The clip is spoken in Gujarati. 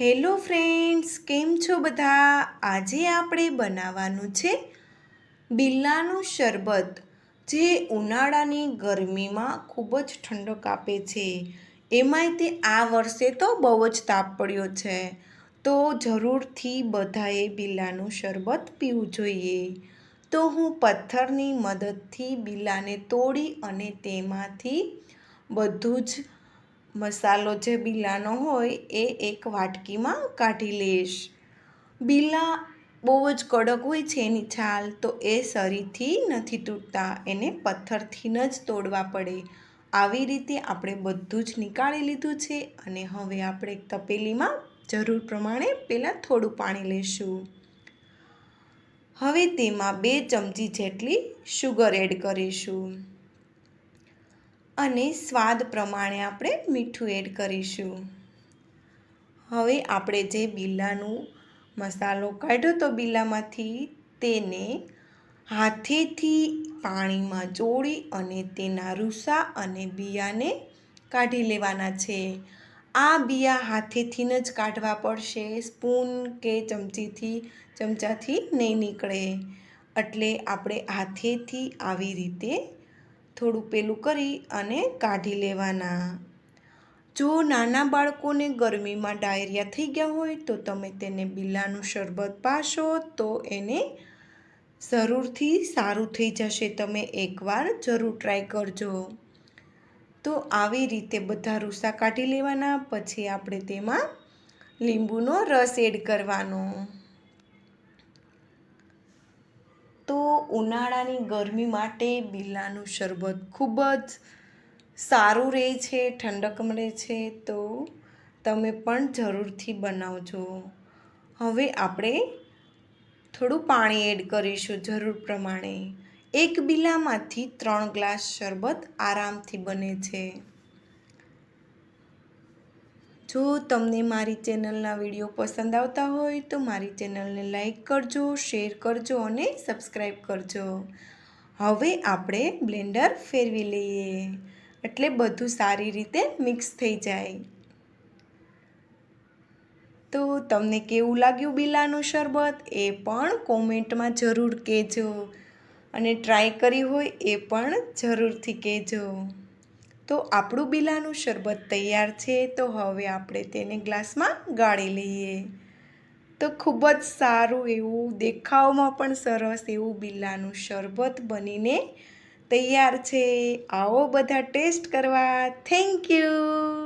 હેલો ફ્રેન્ડ્સ, કેમ છો બધા? આજે આપણે બનાવવાનું છે બિલ્લાનું શરબત, જે ઉનાળાની ગરમીમાં ખૂબ જ ઠંડક આપે છે. એમાંય તે આ વર્ષે તો બહુ જ તાપ પડ્યો છે. તો જરૂરથી બધાએ બિલ્લાનું શરબત પીવું જોઈએ. તો હું પથ્થરની મદદથી બિલ્લાને તોડી અને તેમાંથી બધું જ મસાલો જે બીલાનો હોય એ એક વાટકીમાં કાઢી લઈશ. બીલા બહુ જ કડક હોય છે એની છાલ, તો એ સરીથી નથી તૂટતા. એને પથ્થરથી જ તોડવા પડે. આવી રીતે આપણે બધું જ નીકાળી લીધું છે અને હવે આપણે તપેલીમાં જરૂર પ્રમાણે પહેલાં થોડું પાણી લઈશું. હવે તેમાં બે ચમચી જેટલી શુગર એડ કરીશું. અને સ્વાદ પ્રમાણે આપણે મીઠું એડ કરીશું. હવે આપણે જે બિલ્લાનું મસાલો કાઢ્યો તો બિલ્લામાંથી તેને હાથેથી પાણીમાં ચોળી અને તેના રૂસા અને બિયાને કાઢી લેવાના છે. આ બિયા હાથેથી જ કાઢવા પડશે. સ્પૂન કે ચમચીથી, ચમચાથી નહીં નીકળે. એટલે આપણે હાથેથી આવી રીતે થોડું પેલું કરી અને કાઢી લેવાના. જો નાના બાળકોને ગરમીમાં ડાયરિયા થઈ ગયા હોય તો તમે તેને બિલાનું શરબત પાશો તો એને જરૂરથી સારું થઈ જશે. તમે એકવાર જરૂર ટ્રાય કરજો. તો આવી રીતે બધા રૂસા કાઢી લેવાના. પછી આપણે તેમાં લીંબુનો રસ એડ કરવાનો. તો ઉનાળાની ગરમી માટે બીલાનું શરબત ખૂબ જ સારું રહે છે, ઠંડક મળે છે, તો તમે પણ જરૂરથી બનાવજો. હવે આપણે થોડું પાણી એડ કરીશું જરૂર પ્રમાણે. એક બિલામાંથી ત્રણ ગ્લાસ શરબત આરામથી બને છે. જો તમને મારી ચેનલના વીડિયો પસંદ આવતા હોય તો મારી ચેનલને લાઈક કરજો, શેર કરજો અને સબસ્ક્રાઈબ કરજો. હવે આપણે બ્લેન્ડર ફેરવી લઈએ. એટલે બધું સારી રીતે મિક્સ થઈ જાય. તો તમને કેવું લાગ્યું બિલાનું શરબત? એ પણ કોમેન્ટમાં જરૂર કહેજો. અને ટ્રાય કરી હોય એ પણ જરૂરથી કહેજો. તો આપણું બિલાનું શરબત તૈયાર છે, તો હવે આપણે તેને ગ્લાસમાં ગાળી લઈએ. તો ખૂબ જ સારું એવું, દેખાવમાં પણ સરસ એવું બિલ્લાનું શરબત બનીને તૈયાર છે. આવો બધા ટેસ્ટ કરવા. Thank you.